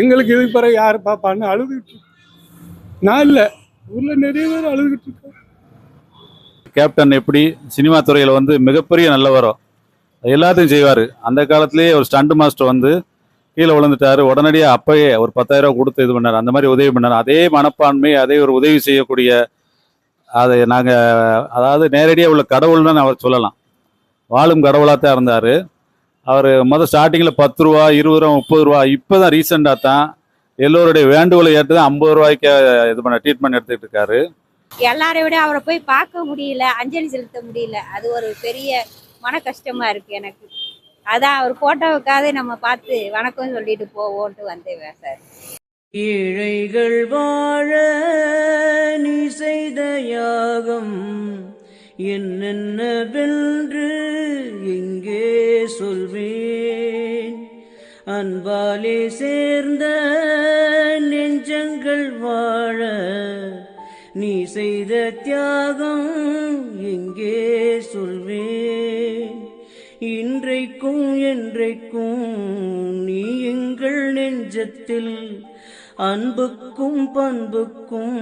எங்களுக்கு இது பிறகு யார் பாப்பான்னு அழுதுகிட்டு நான் இல்லை. ஊரில் நிறைய பேர் அழுதுகிட்டு இருக்கேன் கேப்டன் எப்படி சினிமா துறையில் வந்து மிகப்பெரிய நல்லவரோ. எல்லாத்தையும் செய்வார். அந்த காலத்திலேயே ஒரு ஸ்டண்ட் மாஸ்டர் வந்து கீழே விழுந்துட்டாரு. உடனடியாக அப்பயே ஒரு பத்தாயிரம் ரூபா கொடுத்து இது பண்ணார். அந்த மாதிரி உதவி பண்ணார். அதே மனப்பான்மை அதே ஒரு உதவி செய்யக்கூடிய அதை நாங்கள் அதாவது நேரடியாக உள்ள கடவுள்னு அவர் சொல்லலாம். வாழும் கடவுளாக தான் இருந்தார். அவர் முதல் ஸ்டார்டிங்கில் பத்து ரூபா இருபது ரூபா முப்பது ரூபா இப்போ தான் ரீசெண்டாக தான் எல்லோருடைய வேண்டுகோளை ஏற்று தான் ஐம்பது ரூபாய்க்கு இது பண்ண ட்ரீட்மெண்ட் எடுத்துக்கிட்டு இருக்காரு. எல்லாரை விட அவரை போய் பார்க்க முடியல அஞ்சலி செலுத்த முடியல. அது ஒரு பெரிய மன கஷ்டமா இருக்கு எனக்கு. அதான் அவர் போட்டோவுக்காக நம்ம பார்த்து வணக்கம் சொல்லிட்டு போவோன்ட்டு வந்தேன் சார். ஏழைகள் வாழ நீ செய்த யாகம். என்னென்னவென்று எங்கே சொல்வேன். அன்பாலே சேர்ந்த நெஞ்சங்கள் வாழ நீ செய்த தியாகம் எங்கே சொல்வேன். இன்றைக்கும் என்றைக்கும் நீ எங்கள் நெஞ்சத்தில் அன்புக்கும் பண்புக்கும்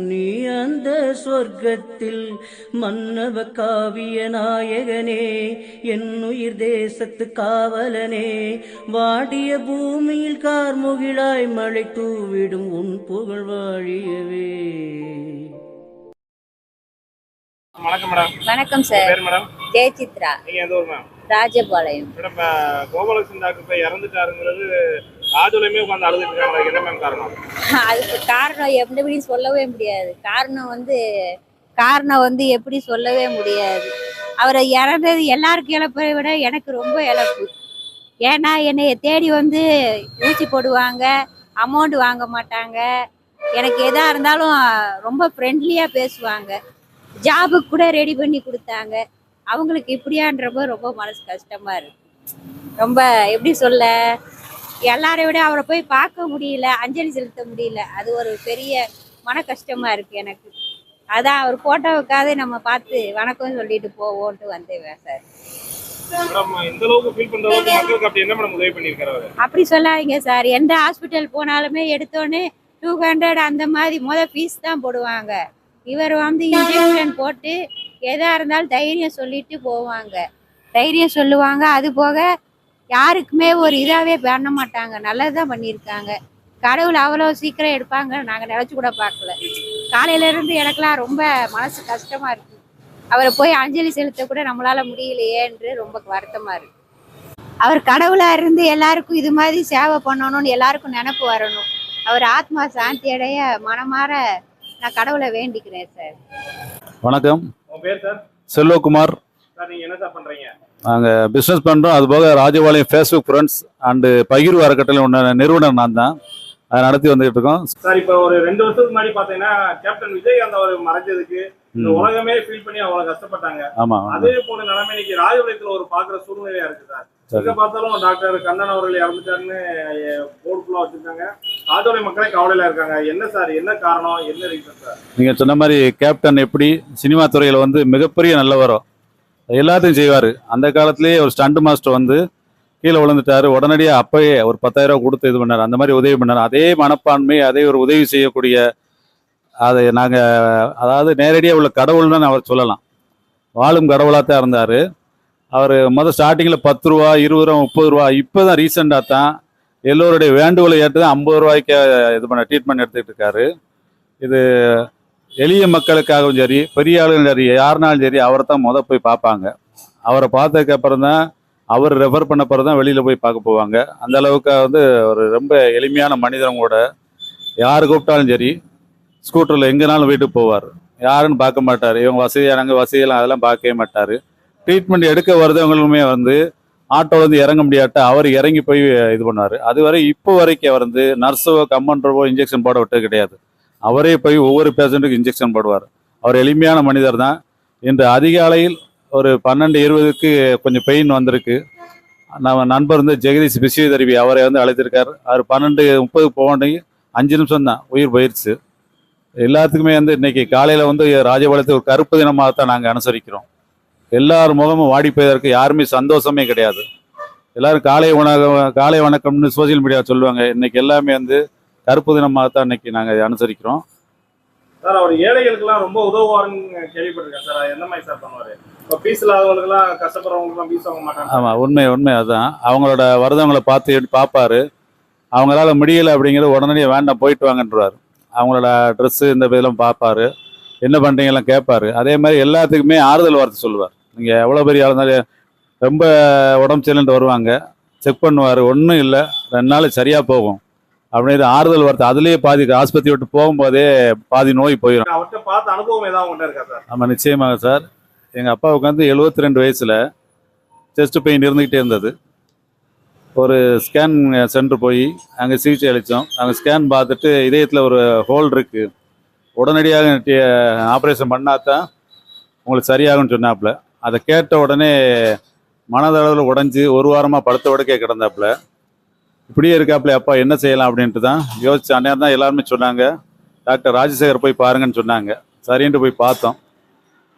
நீ அந்த சொர்க்கத்தில் மன்னவ காவிய நாயகனே என் உயிர் தேசத்து காவலனே. வாடிய பூமியில் கார்முகிலாய் மழை தூவிடும் உன் புகழ் வாழியவே. வணக்கம் மேடம். வணக்கம் சார். மேடம்? ஜெயசித்ரா நீங்க எந்த ஊர் ma'am? Rajapalayam. Madam Gopalakrishnan doctor இறந்துட்டாருங்கிறது ராஜுலையுமே உட்காந்து அழுதுட்டு அதுக்கு என்ன மேம் காரணம்? அதுக்கு காரணம் எப்படி சொல்லவே முடியாது. காரணம் வந்து காரணம் வந்து எப்படி சொல்லவே முடியாது. அவரை இறந்தது எல்லாருக்கும் இழப்பை விட எனக்கு ரொம்ப இழப்பு. ஏன்னா என்னைய தேடி வந்து ஊசி போடுவாங்க அமௌண்ட் வாங்க மாட்டாங்க. எனக்கு எதா இருந்தாலும் ரொம்ப ஃப்ரெண்ட்லியாக பேசுவாங்க. ஜாபுக்கு கூட ரெடி பண்ணி கொடுத்தாங்க. அவங்களுக்கு இப்படியான்றப்ப ரொம்ப மனசு கஷ்டமாக இருக்கு. ரொம்ப எப்படி சொல்ல எல்லாரை விட அவரை போய் பார்க்க முடியல அஞ்சலி செலுத்த முடியல. அது ஒரு பெரிய மன கஷ்டமா இருக்கு எனக்கு. அதான் அவர் போட்டோவுக்காக நம்ம பார்த்து வணக்கம் சொல்லிட்டு போவோன்ட்டு வந்தேன் சார். அப்படி சொல்லாதீங்க சார். எந்த ஹாஸ்பிட்டல் போனாலுமே எடுத்தோடனே டூ ஹண்ட்ரட் அந்த மாதிரி முத ஃபீஸ் தான் போடுவாங்க. இவர் வந்து இன்ஜெக்ஷன் போட்டு எதா இருந்தாலும் தைரியம் சொல்லிட்டு போவாங்க. தைரியம் சொல்லுவாங்க. அது போக யாருக்குமே ஒரு இதாகவே பண்ண மாட்டாங்க. நல்லதுதான் பண்ணியிருக்காங்க. கடவுள் அவ்வளோ சீக்கிரம் எடுப்பாங்க. நாங்கள் நினச்சி கூட பார்க்கல. காலையில இருந்து எனக்கெல்லாம் ரொம்ப மனசு கஷ்டமா இருக்கு. அவரை போய் அஞ்சலி செலுத்த கூட நம்மளால முடியலையேன்று ரொம்ப வருத்தமா இருக்கு. அவர் கடவுளா இருந்து எல்லாருக்கும் இது மாதிரி சேவை பண்ணணும்னு எல்லாருக்கும் நினப்பு வரணும். அவர் ஆத்மா சாந்தி அடைய மனமாற நான் கடவுளை வேண்டிக்கிறேன் சார். வணக்கம். உங்க பேர் சார்? செல்வகுமார். சார் என்ன நாங்கள் பிஸ்னஸ் பண்ணுறோம் அது போக ராஜபாளையம் ஃபேஸ்புக் ஃப்ரெண்ட்ஸ் அண்டு பகிர்வு அறக்கட்டளை ஒன்று நிறுவனர் நான் தான். அதை நடத்தி வந்துகிட்டு இருக்கோம். சார் இப்போ ஒரு ரெண்டு வருஷத்துக்கு முன்னாடி பாத்தீங்கன்னா கேப்டன் விஜயகாந்த் அவர் மறைஞ்சதுக்கு இந்த. உலகமே ஃபீல் பண்ணி அவ்வளவு கஷ்டப்பட்டாங்க. ஆமாம் அதே போல நிலைமை இன்னைக்கு ராஜபாளையத்துல ஒரு பாக்குற சூழ்நிலையா இருக்கு சார். எங்க பார்த்தாலும் டாக்டர் கண்ணன் அவர்கள் இறந்துட்டாருன்னு போர்டு ஃபுல்லா வச்சிருக்காங்க. ராஜபாளைய மக்களே கவலையில இருக்காங்க. என்ன சார் என்ன காரணம் என்ன ரீசன் சார்? நீங்கள் சொன்ன மாதிரி கேப்டன் எப்படி சினிமா துறையில் வந்து மிகப்பெரிய நல்லவரோ எல்லாத்தையும் செய்வார். அந்த காலத்திலேயே ஒரு ஸ்டண்ட் மாஸ்டர் வந்து கீழே விழுந்துட்டாரு. உடனடியாக அப்பயே ஒரு பத்தாயிரம் ரூபா கொடுத்து இது பண்ணார். அந்த மாதிரி உதவி பண்ணார். அதே மனப்பான்மை அதே ஒரு உதவி செய்யக்கூடிய அதை நாங்கள் அதாவது நேரடியாக உள்ள கடவுள்னு அவர் சொல்லலாம். வாழும் கடவுளாக தான் இருந்தார். அவர் முதல் ஸ்டார்டிங்கில் பத்து ரூபா இருபது ரூபா முப்பது ரூபா இப்போ தான் ரீசெண்டாக தான் எல்லோருடைய வேண்டுகோளை ஏற்று தான் ஐம்பது ரூபாய்க்கு இது பண்ண ட்ரீட்மெண்ட் எடுத்துக்கிட்டு இருக்காரு. இது எளிய மக்களுக்காகவும் சரி பெரிய ஆளுங்களும் சரி யாருனாலும் சரி அவரை தான் முத போய் பார்ப்பாங்க. அவரை பார்த்ததுக்கு அப்புறம் தான் அவர் ரெஃபர் பண்ண பிறகு தான் வெளியில் போய் பார்க்க போவாங்க. அந்த அளவுக்கு வந்து ஒரு ரொம்ப எளிமையான மனிதன் கூட. யார் கூப்பிட்டாலும் சரி ஸ்கூட்டரில் எங்கேனாலும் வீட்டுக்கு போவார். யாருன்னு பார்க்க மாட்டார். இவங்க வசதியானவங்க வசதியெல்லாம் அதெல்லாம் பார்க்கவே மாட்டார். ட்ரீட்மெண்ட் எடுக்க வருதவங்களுமே வந்து ஆட்டோவில் வந்து இறங்க முடியாட்ட அவர் இறங்கி போய் இது பண்ணார் அதுவரை இப்போ வரைக்கும் அவர் வந்து நர்ஸோ கம்மன்றவோ இன்ஜெக்ஷன் போட விட்டது கிடையாது. அவரே போய் ஒவ்வொரு பேஷண்ட்டுக்கும் இன்ஜெக்ஷன் போடுவார். அவர் எளிமையான மனிதர் தான். இன்று அதிகாலையில் ஒரு பன்னெண்டு இருபதுக்கு கொஞ்சம் பெயின் வந்திருக்கு. நம்ம நண்பர் வந்து ஜெகதீஷ் பிசியோதெரபி அவரை வந்து அழைத்திருக்கார். அவர் பன்னெண்டு முப்பது போகண்டி அஞ்சு நிமிஷம் தான் உயிர் போயிடுச்சு எல்லாத்துக்குமே வந்து இன்னைக்கு காலையில் வந்து ராஜபாளையத்தை ஒரு கருப்பு தினமாக தான் நாங்கள் அனுசரிக்கிறோம். எல்லார் முகமும் வாடி போயதற்கு யாருமே சந்தோஷமே கிடையாது. எல்லாரும் காலை உணவு காலை வணக்கம்னு சோசியல் மீடியா சொல்லுவாங்க. இன்னைக்கு எல்லாமே வந்து கருப்பு தினமாக தான் இன்னைக்கு நாங்கள் அனுசரிக்கிறோம். சார் அவர் ஏழைகளுக்கெல்லாம் ரொம்ப உதவுவாருன்னு கேள்விப்பட்டிருக்கேன் சார். எந்த மாதிரி சார் பண்ணுவாரு? இப்போ ஃபீஸ் இல்லாதவங்களுக்குலாம் கஷ்டப்படுறவங்களுக்குலாம் ஃபீஸ் வாங்க மாட்டாங்க. ஆமாம் உண்மை உண்மை அதுதான். அவங்களோட வருதவங்களை பார்த்து பார்ப்பாரு. அவங்களால முடியல அப்படிங்கிறது உடனடியாக வேண்டாம் போயிட்டு வாங்கன்றவார். அவங்களோட ட்ரெஸ்ஸு இந்த இதெல்லாம் பார்ப்பாரு. என்ன பண்ணுறீங்கலாம் கேட்பாரு. அதே மாதிரி எல்லாத்துக்குமே ஆறுதல் வார்த்தை சொல்லுவார். நீங்கள் எவ்வளோ பெரிய இருந்தாலும் ரொம்ப உடம்பு சரியில்லைன்ட்டு வருவாங்க. செக் பண்ணுவார். ஒன்றும் இல்லை. ரெண்டு நாள் சரியாக போகும். அப்படின்னு ஆறுதல் வார்த்தை. அதுலேயே பாதி ஆஸ்பத்திரி விட்டு போகும்போதே பாதி நோய் போயிடும் பார்த்த அனுபவம் ஏதாவது உங்கள்கிட்ட இருக்கா சார்? ஆமாம் நிச்சயமாக சார். எங்கள் அப்பாவுக்கு வந்து 72 ரெண்டு வயசில் செஸ்ட் பெயின் இருந்துக்கிட்டே இருந்தது. ஒரு ஸ்கேன் சென்டர் போய் அங்கே சிகிச்சை அளித்தோம் அங்கே ஸ்கேன் பார்த்துட்டு இதயத்தில் ஒரு ஹோல் இருக்குது உடனடியாக ஆப்ரேஷன் பண்ணாதான் உங்களுக்கு சரியாகும்னு சொன்னாப்புல. அதை கேட்ட உடனே மனதளவில் உடஞ்சி ஒரு வாரமாக படுத்த உடக்கே கிடந்தாப்புல. இப்படியே இருக்காப்புல அப்பா என்ன செய்யலாம் அப்படின்ட்டு தான் யோசிச்சு அந்நேரம் தான் எல்லாருமே சொன்னாங்க. டாக்டர் ராஜசேகர் போய் பாருங்கன்னு சொன்னாங்க. சரின்ட்டு போய் பார்த்தோம்.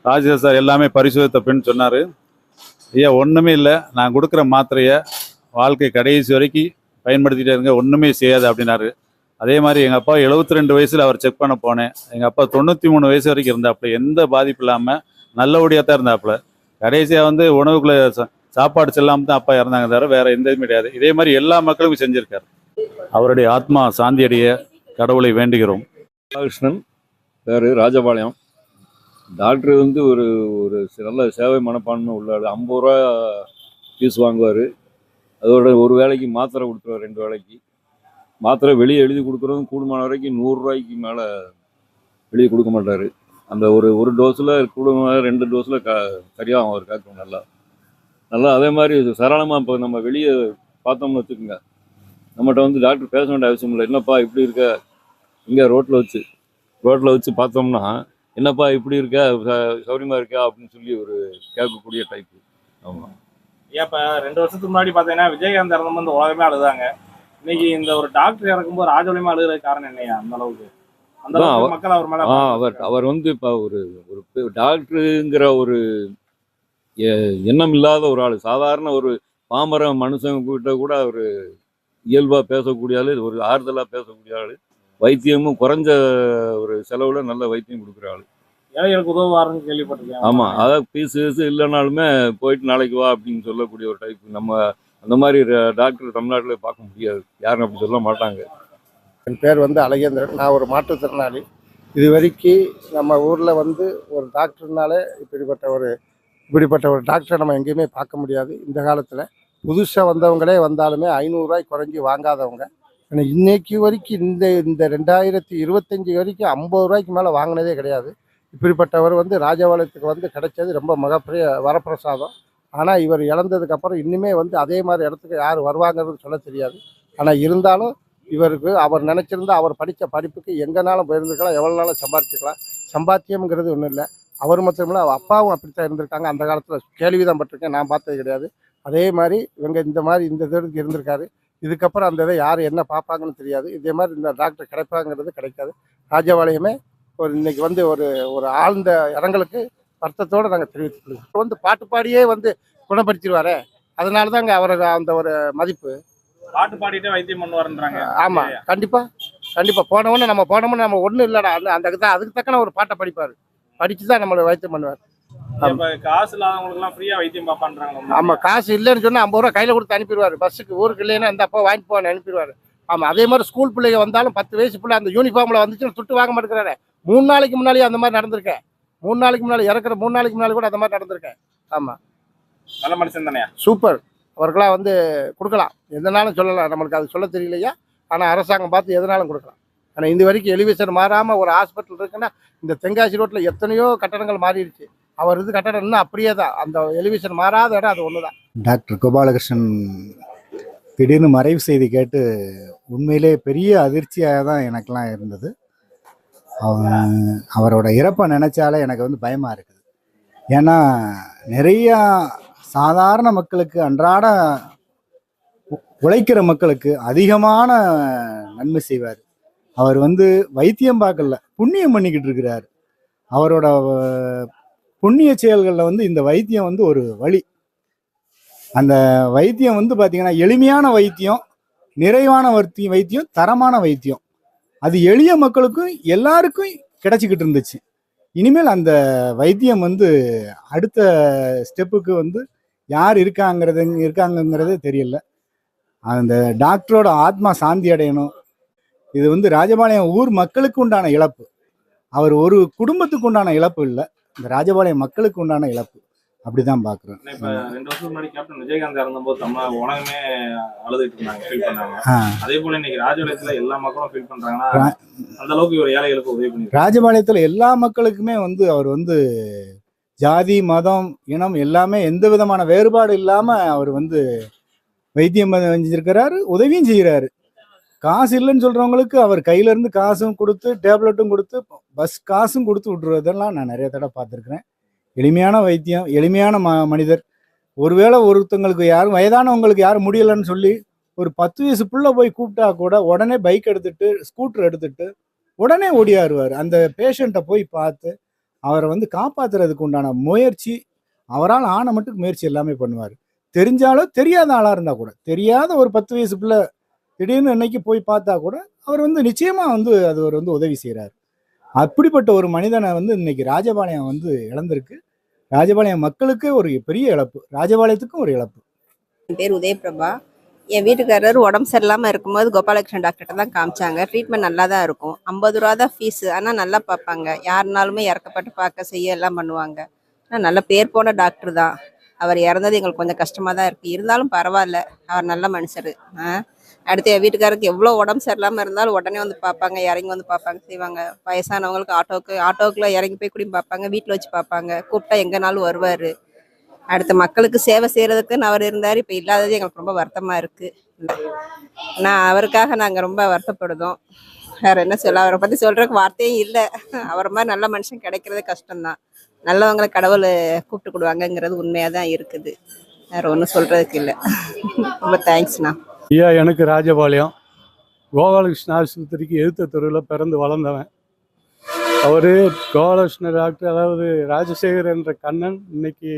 ராஜசேகர் சார் எல்லாமே பரிசோதித்த பின் சொன்னார். ஐயா ஒன்றுமே இல்லை. நான் கொடுக்குற மாத்திரையை வாழ்க்கை கடைசி வரைக்கும் பயன்படுத்திகிட்டே இருங்க. ஒன்றுமே செய்யாது அப்படின்னாரு. அதே மாதிரி எங்கள் அப்பா 72 ரெண்டு வயசில் அவர் செக் பண்ண போனேன். எங்கள் அப்பா தொண்ணூற்றி மூணு வயசு வரைக்கும் இருந்தாப்புல எந்த பாதிப்பு இல்லாமல் நல்லபடியாக தான் இருந்தாப்புல கடைசியாக வந்து உணவுக்குள்ளே சாப்பாடு செல்லாமல் தான் அப்பா இறந்தாங்க தவிர வேற எந்த இதுவும் கிடையாது. இதே மாதிரி எல்லா மக்களுக்கும் செஞ்சிருக்காரு. அவருடைய ஆத்மா சாந்தியடைய கடவுளை வேண்டுகிறோம். ராதாகிருஷ்ணன் பேர் ராஜபாளையம். டாக்டர் வந்து ஒரு ஒரு நல்ல சேவை மனப்பான்மை உள்ள ஐம்பது ரூபா ஃபீஸ் வாங்குவார். அதோட ஒரு வேலைக்கு மாத்திரை கொடுத்துருவார் ரெண்டு வேலைக்கு. மாத்திரை வெளியே எழுதி கொடுக்குறதும் கூடுமான வரைக்கும் நூறுரூவாய்க்கு மேலே வெளியே கொடுக்க மாட்டார். அந்த ஒரு ஒரு டோஸில் கூடுமான ரெண்டு டோஸில் க சரியாகும் அவர் காக்கும் நல்லா. நல்லா அதே மாதிரி சரளமாக இப்போ நம்ம வெளியே பார்த்தோம்னு வச்சுக்கோங்க. நம்மகிட்ட வந்து டாக்டர் பேச வேண்டிய அவசியம் இல்லை. என்னப்பா இப்படி இருக்க? இங்கே ரோட்டில் வச்சு ரோட்டில் வச்சு பார்த்தோம்னா என்னப்பா இப்படி இருக்க? ச- சௌரியமா இருக்கா? அப்படின்னு சொல்லி ஒரு கேட்கக்கூடிய டைப்பு ஆமாம் இப்ப ரெண்டு வருஷத்துக்கு முன்னாடி பாத்தீங்கன்னா விஜயகாந்த் இறந்தும் வந்து உலகமே அழுதாங்க. இன்னைக்கு இந்த ஒரு டாக்டர் இறக்கும்போது ராஜவலியமா அழுகுறதுக்கு காரணம் என்னையா அந்த அளவுக்கு? அந்த மக்கள் அவர் மேல அவர் அவர் வந்து இப்போ ஒரு ஒரு டாக்டருங்கிற ஒரு எண்ணம் இல்லாத ஒரு ஆள். சாதாரண ஒரு பாமர மனுஷங்க கிட்ட கூட அவர் இயல்பாக பேசக்கூடிய ஆள் ஒரு ஆறுதலாக பேசக்கூடிய ஆள். வைத்தியமும் குறைஞ்ச ஒரு செலவில் நல்ல வைத்தியம் கொடுக்குற ஆள். ஏழைகளுக்கு உதவுவாருன்னு கேள்விப்பட்டிருக்கேன். ஆமாம் அதாவது ஃபீஸ் ஃபீஸ் இல்லைனாலுமே போயிட்டு நாளைக்கு வா அப்படின்னு சொல்லக்கூடிய ஒரு டைப் நம்ம அந்த மாதிரி டாக்டர் தமிழ்நாட்டில் பார்க்க முடியாது. யாரும் அப்படி சொல்ல மாட்டாங்க. என் பேர் வந்து அழகேந்திரன். நான் ஒரு மாற்றுத்திறனாளி. இது வரைக்கும் நம்ம ஊரில் வந்து ஒரு டாக்டர்னாலே இப்படிப்பட்ட ஒரு இப்படிப்பட்ட ஒரு டாக்டரை நம்ம எங்கேயுமே பார்க்க முடியாது. இந்த காலத்தில் புதுசாக வந்தவங்களே வந்தாலுமே ஐநூறுரூவாய் குறைஞ்சி வாங்காதவங்க. ஆனால் இன்னைக்கு வரைக்கும் இந்த இந்த ரெண்டாயிரத்தி இருபத்தஞ்சி வரைக்கும் ஐம்பது ரூபாய்க்கு மேலே வாங்கினதே கிடையாது. இப்படிப்பட்டவர் வந்து ராஜபாளையத்துக்கு வந்து கிடைச்சது ரொம்ப மிகப்பெரிய வரப்பிரசாதம். ஆனால் இவர் இழந்ததுக்கப்புறம் இன்னுமே வந்து அதே மாதிரி இடத்துக்கு யார் வருவாங்கிறது சொல்ல தெரியாது. ஆனால் இருந்தாலும் இவருக்கு அவர் நினச்சிருந்தா அவர் படித்த படிப்புக்கு எங்கேனாலும் போயிருந்துக்கலாம் எவ்வளோ நாளும் சம்பாதிச்சுக்கலாம் சம்பாத்தியம்ங்கிறது ஒன்றும் இல்லை. அவர் மட்டும் இல்லை அப்பாவும் அப்படித்தான் இருந்திருக்காங்க. அந்த காலத்தில் கேள்விதான் பட்டிருக்கேன். நான் பார்த்தது கிடையாது. அதே மாதிரி இவங்க இந்த மாதிரி இந்த இதுக்கு இருந்திருக்காரு. இதுக்கப்புறம் அந்த இதை யார் என்ன பார்ப்பாங்கன்னு தெரியாது. இதே மாதிரி இந்த டாக்டர் கிடைப்பாங்கிறது கிடைக்காது. ராஜபாளையமே ஒரு இன்னைக்கு வந்து ஒரு ஒரு ஆழ்ந்த இடங்களுக்கு வருத்தத்தோடு நாங்கள் தெரிவித்துக் கொள்கிறோம் இப்ப வந்து பாட்டு பாடியே வந்து குணப்படுத்திடுவாரே. அதனால தாங்க அவருக்கு அந்த ஒரு மதிப்பு. பாட்டு பாடிட்டே வைத்தியம் பண்ணுவாருன்றாங்க. ஆமா கண்டிப்பா. கண்டிப்பா. போனவொன்னே நம்ம போனோம்னா நம்ம ஒண்ணும் இல்லடா. அந்த அந்த அதுக்கு தக்கன ஒரு பாட்டை படிப்பாரு. படிச்சு தான் நம்மளை வைத்தியம் பண்ணுவார். காசு வைத்தியம் பாப்பான்றாங்க ஆமா காசு இல்லைன்னு சொன்னா ஐம்பது ரூபா கையில கொடுத்து அனுப்பிடுவாரு. பஸ்ஸுக்கு ஊருக்கு இல்லைன்னா இந்த அப்பா வாங்கிட்டு போன்னு அனுப்பிடுவாரு. ஆமா அதே மாதிரி ஸ்கூல் பிள்ளைங்க வந்தாலும் பத்து வயசு பிள்ளை அந்த யூனிஃபார்ம்ல வந்துச்சுன்னு துட்டு வாங்க மாட்டேங்கிறாரு. மூணு நாளைக்கு முன்னாடியே அந்த மாதிரி நடந்திருக்கேன் மூணு நாளைக்கு முன்னாடி இறக்குற மூணு நாளைக்கு முன்னாடி கூட அந்த மாதிரி நடந்திருக்கேன் ஆமா. நல்ல மனுஷன் தானே? சூப்பர் அவர்களாம் வந்து கொடுக்கலாம். எதனாலும் சொல்லலாம். நம்மளுக்கு அது சொல்ல தெரியலையா? ஆனால் அரசாங்கம் பார்த்து எதனாலும் கொடுக்கலாம். ஆனால் இந்த வரைக்கும் எலிவேஷன் மாறாமல் ஒரு ஹாஸ்பிட்டல் இருக்குன்னா இந்த தென்காசி ரோட்டில் எத்தனையோ கட்டடங்கள் மாறிடுச்சு. அவர் இது கட்டடம் இன்னும் அப்படியே தான். அந்த எலிவேஷன் மாறாத இடம் அது ஒன்று தான் டாக்டர் கோபாலகிருஷ்ணன் திடீர்னு மறைவு செய்தி கேட்டு உண்மையிலே பெரிய அதிர்ச்சியாக தான் எனக்கெலாம் இருந்தது. அவரோட இறப்பை நினச்சாலே எனக்கு வந்து பயமாக இருக்குது. ஏன்னா நிறையா சாதாரண மக்களுக்கு அன்றாட உ- உழைக்கிற மக்களுக்கு அதிகமான நன்மை செய்வார். அவர் வந்து வைத்தியம் பார்க்கல புண்ணியம் பண்ணிக்கிட்டு இருக்கிறார். அவரோட புண்ணிய செயல்களில் வந்து இந்த வைத்தியம் வந்து ஒரு வழி. அந்த வைத்தியம் வந்து பார்த்தீங்கன்னா எளிமையான வைத்தியம் நிறைவான வைத்தியம் வைத்தியம் தரமான வைத்தியம். அது எளிய மக்களுக்கும் எல்லாருக்கும் கிடைச்சிக்கிட்டு இருந்துச்சு. இனிமேல் அந்த வைத்தியம் வந்து அடுத்த ஸ்டெப்புக்கு வந்து யார் இருக்காங்கிறது இருக்காங்கங்கிறதே தெரியல. அந்த டாக்டரோட ஆத்மா சாந்தி அடையணும். இது வந்து ராஜபாளையம் ஊர் மக்களுக்கு உண்டான இழப்பு. அவர் ஒரு குடும்பத்துக்கு உண்டான இழப்பு இல்லை. இந்த ராஜபாளையம் மக்களுக்கு உண்டான இழப்பு. அப்படிதான் ஏன்னா இப்ப ரெண்டு வருஷத்துக்கு முன்னாடி கேப்டன் விஜயகாந்த் இறந்தபோது உலகமே அழுதுட்டு இருந்தாங்க ஃபீல் பண்ணாங்க ஆ. அதே போல இன்னைக்கு ராஜபாளையத்துல எல்லா மக்களும் ஃபீல் பண்றாங்கன்னா ரா- அந்த அளவுக்கு இவர் ஏழைகளுக்கு உதவி பண்ணிருக்காரு. ராஜபாளையத்தில் எல்லா மக்களுக்குமே வந்து அவர் வந்து ஜாதி மதம் இனம் எல்லாமே எந்த விதமான வேறுபாடு இல்லாமல் அவர் வந்து வைத்தியம் செஞ்சிருக்கிறாரு உதவியும் செய்கிறாரு காசு இல்லைன்னு சொல்கிறவங்களுக்கு அவர் கையில இருந்து காசும் கொடுத்து டேப்லெட்டும் கொடுத்து பஸ் காசும் கொடுத்து விட்டுறதெல்லாம் நான் நிறைய தடவை பார்த்துருக்குறேன். எளிமையான வைத்தியம் எளிமையான ம மனிதர். ஒருவேளை ஒருத்தங்களுக்கு யாரும் வயதானவங்களுக்கு யாரும் முடியலைன்னு சொல்லி ஒரு பத்து வயசு புள்ள போய் கூப்பிட்டா கூட உடனே பைக் எடுத்துட்டு ஸ்கூட்டர் எடுத்துட்டு உடனே ஓடியாருவார். அந்த பேஷண்ட்டை போய் பார்த்து அவரை வந்து காப்பாத்துறதுக்கு உண்டான முயற்சி அவரால் ஆன மட்டும் முயற்சி எல்லாமே பண்ணுவார். தெரிஞ்சாலும் தெரியாத ஆளாக இருந்தால் கூட தெரியாத ஒரு பத்து வயசு பிள்ளை திடீர்னு இன்னைக்கு போய் பார்த்தா கூட அவர் வந்து நிச்சயமாக வந்து அது ஒரு வந்து உதவி செய்கிறார் அப்படிப்பட்ட ஒரு மனிதனை வந்து இன்னைக்கு ராஜபாளையம் வந்து இழந்திருக்கு. ராஜபாளையம் மக்களுக்கு ஒரு பெரிய இழப்பு. ராஜபாளையத்துக்கும் ஒரு இழப்பு. என் பேர் உதயபிரபா. என் வீட்டுக்காரர் உடம்பு சரியில்லாமல் இருக்கும்போது கோபாலகிருஷ்ணன் டாக்டர்கிட்ட தான் காமிச்சாங்க. ட்ரீட்மெண்ட் நல்லா தான் இருக்கும். ஐம்பது ரூபா தான் ஃபீஸு ஆனால் நல்லா பார்ப்பாங்க. யாருனாலுமே இறக்கப்பட்டு பார்க்க செய்ய எல்லாம் பண்ணுவாங்க. ஆனால் நல்ல பேர் போன டாக்டர் தான். அவர் இறந்தது எங்களுக்கு கொஞ்சம் கஷ்டமாக தான் இருக்குது இருந்தாலும் பரவாயில்ல. அவர் நல்ல மனுஷர். ஆ? அடுத்து என் வீட்டுக்காரருக்கு எவ்வளோ உடம்பு சரியில்லாமல் இருந்தாலும் உடனே வந்து பார்ப்பாங்க இறங்கி வந்து பார்ப்பாங்க செய்வாங்க. வயசானவங்களுக்கு ஆட்டோக்கு ஆட்டோக்குள்ள இறங்கி போய் கூடி பார்ப்பாங்க வீட்டில் வச்சு பார்ப்பாங்க. கூப்பிட்டா எங்கேனாலும் வருவார். அடுத்து மக்களுக்கு சேவை செய்கிறதுக்குன்னு அவர் இருந்தார் இப்போ இல்லாதது எங்களுக்கு ரொம்ப வருத்தமாக இருக்குது நான் அவருக்காக நாங்கள் ரொம்ப வருத்தப்படுதோம் வேறு என்ன சொல்ல அவரை பற்றி சொல்கிறதுக்கு வார்த்தையும் இல்லை. அவரை மாதிரி நல்ல மனுஷன் கிடைக்கிறது கஷ்டம்தான். நல்லவங்களை கடவுள் கூப்பிட்டுக்கிடுவாங்கங்கிறது உண்மையாக தான் இருக்குது. வேறு ஒன்றும் சொல்கிறதுக்கு இல்லை. ரொம்ப தேங்க்ஸ்ண்ணா ஐயா எனக்கு ராஜபாளையம். கோபாலகிருஷ்ண ஆஸ்பத்திரிக்கு எழுத்த தெருவில் பிறந்து வளர்ந்தவன். அவர் கோபாலகிருஷ்ண டாக்டர் அதாவது ராஜசேகர் என்ற கண்ணன் இன்னைக்கு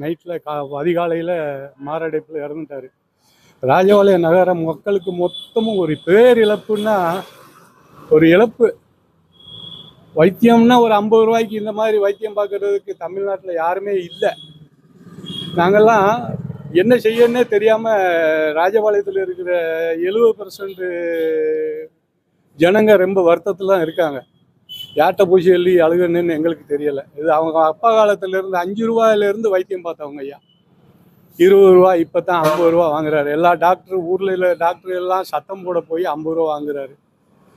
நைட்டில் கா அதிகாலையில் மாரடைப்பில் இறந்துட்டார். ராஜபாளையம் நகர மக்களுக்கு மொத்தமும் ஒரு பேரிழப்புன்னா ஒரு இழப்பு. வைத்தியம்னா ஒரு ஐம்பது ரூபாய்க்கு இந்த மாதிரி வைத்தியம் பார்க்கறதுக்கு தமிழ்நாட்டில் யாருமே இல்லை. நாங்கெல்லாம் என்ன செய்யன்னே தெரியாமல் ராஜபாளையத்தில் இருக்கிற எழுபது பர்சன்ட் ஜனங்க ரொம்ப வருத்தத்தில் இருக்காங்க. யார்கிட்ட பூசி எழுதி அழுகணுன்னு எங்களுக்கு தெரியலை. இது அவங்க அப்பா காலத்துலேருந்து அஞ்சு ரூபாயிலேருந்து வைத்தியம் பார்த்தவங்க ஐயா. இருபது ரூபா இப்போ தான் ஐம்பது ரூபா வாங்குறாரு. எல்லா டாக்டரும் ஊரில் டாக்டர் எல்லாம் சத்தம் போட போய் ஐம்பது ரூபா வாங்குறாரு.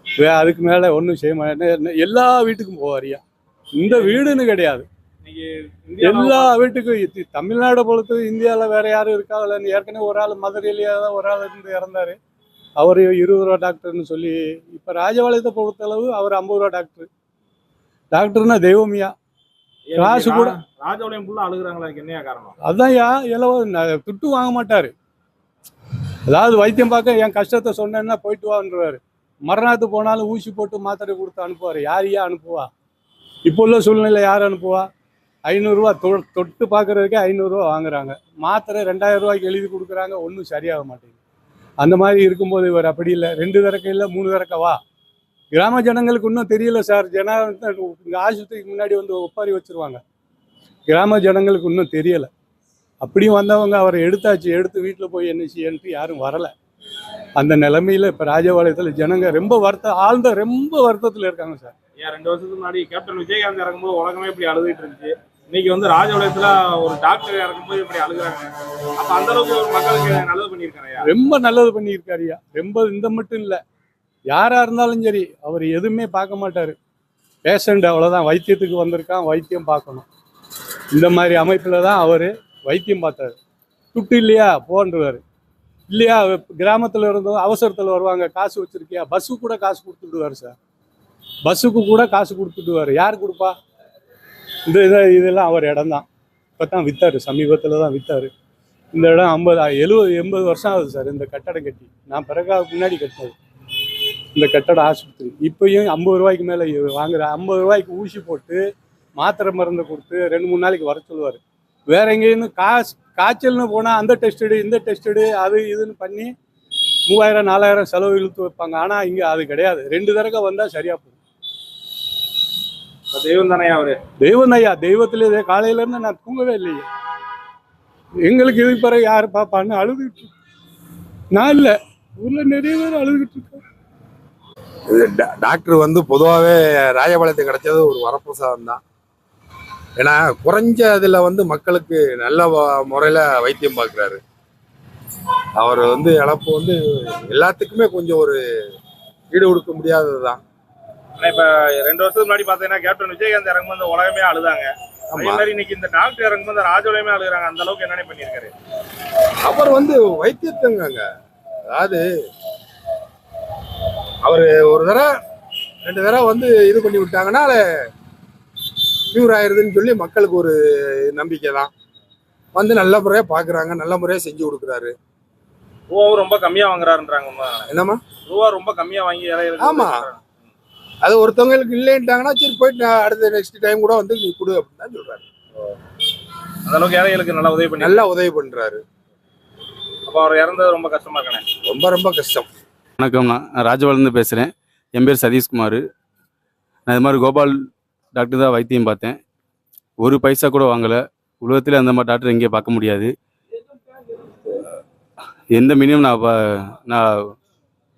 வே அதுக்கு மேலே ஒன்றும் செய்ய மாட்டேன் எல்லா வீட்டுக்கும் போவார் ஐயா. இந்த வீடுன்னு கிடையாது. எல்லா வீட்டுக்கும் தமிழ்நாடை பொறுத்து இந்தியாவில் வேற யாரும் இருக்காங்கல்ல ஏற்கனவே ஒரு ஆள் மதுரையிலேயே தான் ஒரு ஆள் இருந்து இறந்தாரு. அவர் இருபது ரூபா டாக்டர்னு சொல்லி இப்போ ராஜபாளையத்தை பொறுத்தளவு அவர் ஐம்பது ரூபா டாக்டர். டாக்டர்னா தெய்வமியா? காசு கூட- ராஜபாளையம் ஃபுல்லா அழுகுறாங்களா? என்னையா காரணம்? அதான் யா இலவ ந- துட்டு வாங்க மாட்டாரு. அதாவது வைத்தியம் பார்க்க என் கஷ்டத்தை சொன்னேன்னா போயிட்டு வான்றவாரு. மறுநாத்து போனாலும் ஊசி போட்டு மாத்திரை கொடுத்து அனுப்புவார். யார் யா அனுப்புவா? இப்போ உள்ள சூழ்நிலை யார் அனுப்புவா? ஐநூறுரூவா தொ தொட்டு பார்க்குறதுக்கே ஐநூறுரூவா வாங்குறாங்க. மாத்திரை ரெண்டாயிரம் ரூபாய்க்கு எழுதி கொடுக்குறாங்க ஒன்றும் சரியாக மாட்டேங்குது. அந்த மாதிரி இருக்கும்போது இவர் அப்படி இல்லை. ரெண்டு தரக்க இல்லை மூணு தரக்கவா கிராம ஜனங்களுக்கு இன்னும் தெரியல சார். ஜன இங்கே ஆஸ்பத்திரிக்கு முன்னாடி வந்து ஒப்பாரி வச்சிருவாங்க. கிராம ஜனங்களுக்கு இன்னும் தெரியலை. அப்படியும் வந்தவங்க அவரை எடுத்தாச்சு. எடுத்து வீட்டில் போய் என்ன செய்யன்ட்டு யாரும் வரலை. அந்த நிலைமையில இப்போ ராஜபாளையத்தில் ஜனங்க ரொம்ப வருத்தம் ஆழ்ந்த ரொம்ப வருத்தத்தில் இருக்காங்க சார். ஏன் ரெண்டு வருஷத்துக்கு முன்னாடி கேப்டன் விஜயகாந்த் இறங்கும்போது உலகமே இப்படி அழுதுகிட்டு இருந்துச்சு. இன்னைக்கு வந்து ராஜபாளையத்துல ஒரு டாக்டர் இறக்கும்போது இப்படி அழுகுறாங்க. அப்ப அந்த அளவுக்கு ஒரு மக்களுக்கு நல்லது பண்ணிருக்காரு ஐயா. ரொம்ப நல்லது பண்ணியிருக்காருயா ரொம்ப இந்த மட்டும் இல்லை. யாராக இருந்தாலும் சரி அவர் எதுவுமே பார்க்க மாட்டார். பேஷண்ட் அவ்வளோதான் வைத்தியத்துக்கு வந்திருக்கான் வைத்தியம் பார்க்கணும். இந்த மாதிரி அமைப்பில் தான் அவர் வைத்தியம் பார்த்தாரு. துட்டு இல்லையா? போன்றவர். இல்லையா? கிராமத்தில் இருந்தோம் அவசரத்தில் வருவாங்க. காசு வச்சிருக்கியா? பஸ்ஸுக்கு கூட காசு கொடுத்துடுவார் சார். பஸ்ஸுக்கு கூட காசு கொடுத்துடுவார் யார் கொடுப்பா? இந்த இதை இதெல்லாம் அவர் இடம் தான் இப்போ தான் விற்றாரு சமீபத்தில் தான் விற்றாரு இந்த இடம் ஐம்பது எழுபது எண்பது வருஷம் ஆகுது சார் இந்த கட்டடம் கட்டி. நான் பிறகு முன்னாடி கட்டினது. இந்த கட்டட ஆஸ்பத்திரி. இப்போயும் ஐம்பது ரூபாய்க்கு மேலே வாங்குற ஐம்பது ரூபாய்க்கு ஊசி போட்டு மாத்திரை மருந்து கொடுத்து ரெண்டு மூணு நாளைக்கு வர சொல்லுவார். வேற எங்கேயும் காசு காய்ச்சல்னு போனால் அந்த டெஸ்ட் எடு இந்த டெஸ்ட் எடு அது இதுன்னு பண்ணி மூவாயிரம் நாலாயிரம் செலவு இழுத்து வைப்பாங்க. ஆனால் இங்கே அது கிடையாது. ரெண்டு தடவை வந்தால் சரியாக போகும். தெய்வம் தானே அவரு? தெய்வம் ஐயா. தெய்வத்திலே காலையில இருந்து நான் தூங்கவே இல்லையே. எங்களுக்கு இதுக்கு பிறகு யார் பாப்பான்னு அழுதுகிட்டு. நான் இல்லை. ஊர்ல நிறைய பேர் அழுதுகிட்டு இது டா- டாக்டர் வந்து பொதுவாகவே ராஜபாளையத்துக்கு கிடைச்சது ஒரு வரப்பிரசாதம் தான். ஏன்னா குறைஞ்ச இதில் வந்து மக்களுக்கு நல்ல முறையில் வைத்தியம் பார்க்குறாரு. அவர் வந்து இழப்பு வந்து எல்லாத்துக்குமே கொஞ்சம் ஒரு ஈடு கொடுக்க முடியாதது தான் ஆனா இப்ப ரெண்டு வருஷத்துக்கு முன்னாடி பாத்தீங்கன்னா கேப்டன் விஜயகாந்த் இறங்கும்போது உலகமே அழுதாங்க. அதே ஆமாம் மாதிரி இன்னைக்கு இந்த டாக்டர் இறங்கும்போது ராஜோலயமே அழுகுறாங்க. அந்த அளவுக்கு என்னென்ன பண்ணியிருக்காரு? அவர் வந்து வைத்தியத்தங்க அதாவது அவர் ஒரு தடவை ரெண்டு தடவை வந்து இது பண்ணி விட்டாங்கன்னா க்யூர் ஆயிருதுன்னு சொல்லி மக்களுக்கு ஒரு நம்பிக்கை தான். வந்து நல்ல முறையாக பார்க்குறாங்க நல்ல முறையாக செஞ்சு கொடுக்குறாரு. ரூபாவும் ரொம்ப கம்மியா வாங்குறாருன்றாங்க? என்னம்மா? ரூபா ரொம்ப கம்மியா வாங்கி ஏழைகளுக்கு ஆமா. அது ஒருத்தவங்களுக்கு இல்லைன்ட்டாங்கன்னா சரி போயிட்டு நான் அடுத்த நெக்ஸ்ட் டைம் கூட வந்து நீ கொடு அப்படின்னு தான் சொல்றாரு. அந்த அளவுக்கு ஏழைகளுக்கு நல்லா உதவி பண்ணி நல்லா உதவி பண்றாரு. அப்ப அவர் இறந்தது ரொம்ப கஷ்டமா இருக்கானே? ரொம்ப ரொம்ப கஷ்டம். வணக்கம் நான் ராஜபாலேருந்து பேசுகிறேன் என் பேர் சதீஷ்குமார். நான் இது மாதிரி கோபால் டாக்டர் தான் வைத்தியம் பார்த்தேன். ஒரு பைசா கூட வாங்கலை. உலகத்தில் அந்த மாதிரி டாக்டர் எங்கேயும் பார்க்க முடியாது. எந்த மினிமம் நான் நான்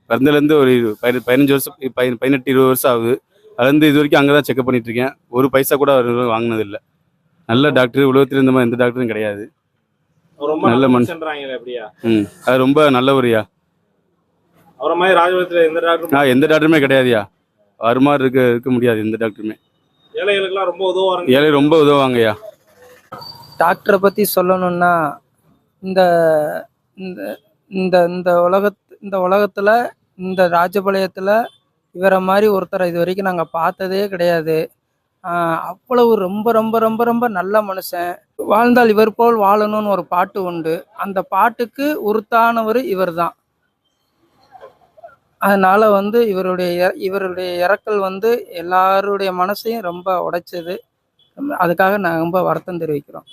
பிறந்தலேருந்து ஒரு பதின- பதினஞ்சு வருஷம் பதி- பதினெட்டு இருபது வருஷம் ஆகுது. அதுலேருந்து இது வரைக்கும் அங்கே தான் செக்அப் பண்ணிட்டு இருக்கேன் ஒரு பைசா கூட அவர் வாங்கினதில்லை. நல்ல டாக்டர் உலகத்தில் இந்த மாதிரி எந்த டாக்டரும் கிடையாது. நல்ல நல்ல மனுஷன். ம். அது ரொம்ப நல்லவரியா அவரை மாதிரி ராஜபுரத்துல எந்த டாக்டரும் நான் எந்த டாக்டருமே கிடையாதுயா அவர் மாதிரி இருக்க இருக்க முடியாது எந்த டாக்டருமே ஏழைகளுக்குலாம் ரொம்ப உதவுவாருங்க. ஏழை ரொம்ப உதவுவாங்கய்யா டாக்டரை பற்றி சொல்லணும்னா இந்த இந்த இந்த இந்த உலகத் இந்த உலகத்தில் இந்த ராஜபாளையத்தில் இவரை மாதிரி ஒருத்தரை இது வரைக்கும் நாங்கள் பார்த்ததே கிடையாது. அவ்வளவு ரொம்ப ரொம்ப ரொம்ப ரொம்ப நல்ல மனுஷன். வாழ்ந்தால் இவர் போல் வாழணும்னு ஒரு பாட்டு உண்டு. அந்த பாட்டுக்கு உருத்தானவர் இவர் தான் அதனால் வந்து இவருடைய இவருடைய இறக்கல் வந்து எல்லாருடைய மனசையும் ரொம்ப உடைச்சது. அதுக்காக நான் ரொம்ப வருத்தம் தெரிவிக்கிறோம்.